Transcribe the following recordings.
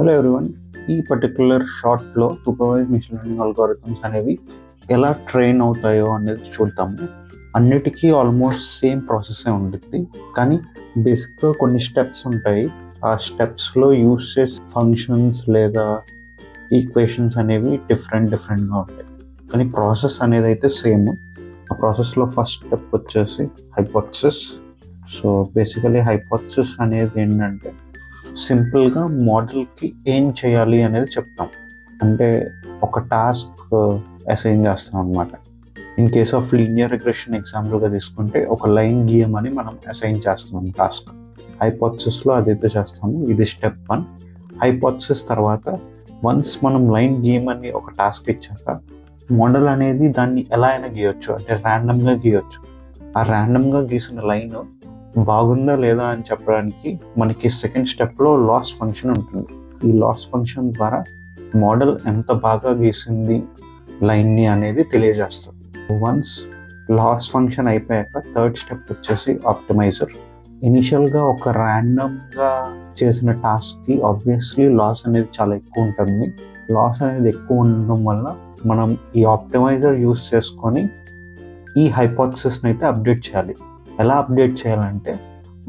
Hello everyone ఈ particular షార్ట్లో supervise machine learning algorithms అనేవి ఎలా ట్రైన్ అవుతాయో అనేది చూద్దాము. అన్నిటికీ ఆల్మోస్ట్ సేమ్ ప్రాసెసే ఉంటుంది కానీ బేసిక్గా కొన్ని స్టెప్స్ ఉంటాయి. ఆ స్టెప్స్లో యూస్ చేసే ఫంక్షన్స్ లేదా ఈక్వేషన్స్ అనేవి డిఫరెంట్ డిఫరెంట్గా ఉంటాయి. కానీ ప్రాసెస్ అనేది అయితే సేమ్ ఆ ప్రాసెస్లో ఫస్ట్ స్టెప్ వచ్చేసి హైపోథసిస్ సో బేసికలీ హైపోథసిస్ అనేది ఏంటంటే సింపుల్గా మోడల్కి ఏం చేయాలి అనేది చెప్తాం. అంటే ఒక టాస్క్ అసైన్ చేస్తాం అనమాట in case of linear regression ఎగ్జాంపుల్గా తీసుకుంటే ఒక లైన్ గీయమని మనం అసైన్ చేస్తున్నాం టాస్క్. హైపోథసిస్లో అదైతే చేస్తాము. ఇది స్టెప్ వన్. హైపోథసిస్ తర్వాత వన్స్ మనం లైన్ గీయమని ఒక టాస్క్ ఇచ్చాక మోడల్ అనేది దాన్ని ఎలా అయినా గీయొచ్చు. అంటే ర్యాండమ్గా గీయొచ్చు. ఆ ర్యాండమ్గా గీసిన లైన్ బాగుందా లేదా అని చెప్పడానికి మనకి సెకండ్ స్టెప్లో లాస్ ఫంక్షన్ ఉంటుంది. ఈ లాస్ ఫంక్షన్ ద్వారా మోడల్ ఎంత బాగా గీసింది లైన్ని అనేది తెలియజేస్తుంది. వన్స్ లాస్ ఫంక్షన్ అయిపోయాక థర్డ్ స్టెప్ వచ్చేసి ఆప్టిమైజర్ ఇనిషియల్గా ఒక ర్యాండమ్గా చేసిన టాస్క్కి ఆబ్వియస్లీ లాస్ అనేది చాలా ఎక్కువ ఉంటుంది. లాస్ అనేది ఎక్కువ ఉండడం వల్ల మనం ఈ ఆప్టిమైజర్ యూస్ చేసుకొని ఈ హైపోథసిస్ని అయితే అప్డేట్ చేయాలి. ఎలా అప్డేట్ చేయాలంటే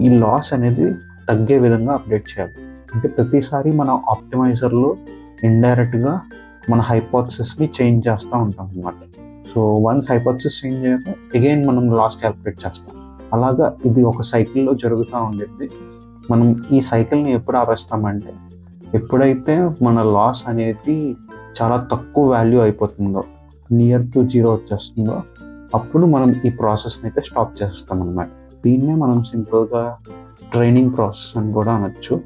ఈ లాస్ అనేది తగ్గే విధంగా అప్డేట్ చేయాలి. అంటే ప్రతిసారి మన ఆప్టిమైజర్లో ఇండైరెక్ట్గా మన హైపోథసిస్ని చేంజ్ చేస్తూ ఉంటాం అన్నమాట. సో వన్స్ హైపోథసిస్ చేంజ్ అయ్యాక అగైన్ మనం లాస్ క్యాల్కులేట్ చేస్తాం. అలాగా ఇది ఒక సైకిల్లో జరుగుతూ ఉండేది మనం ఈ సైకిల్ని ఎప్పుడు ఆపేస్తామంటే ఎప్పుడైతే మన లాస్ అనేది చాలా తక్కువ వాల్యూ అయిపోతుందో నియర్ టు జీరో వచ్చేస్తుందో అప్పుడు మనం ఈ ప్రాసెస్ని అయితే స్టాప్ చేస్తాం అనమాట దీన్నే మనం సింపుల్గా ట్రైనింగ్ ప్రాసెస్ అని కూడా అనొచ్చు.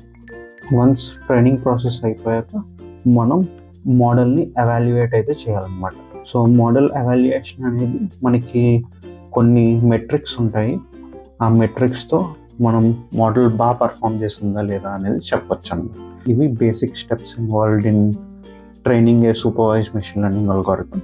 వన్స్ ట్రైనింగ్ ప్రాసెస్ అయిపోయాక మనం మోడల్ని ఎవాల్యుయేట్ అయితే చేయాలన్నమాట. సో మోడల్ ఎవాల్యుయేషన్ అనేది మనకి కొన్ని మెట్రిక్స్ ఉంటాయి. ఆ మెట్రిక్స్తో మనం మోడల్ బాగా పర్ఫామ్ చేసిందా లేదా అనేది చెప్పొచ్చు అన్నమాట ఇవి basic steps involved in training a supervise machine learning algorithm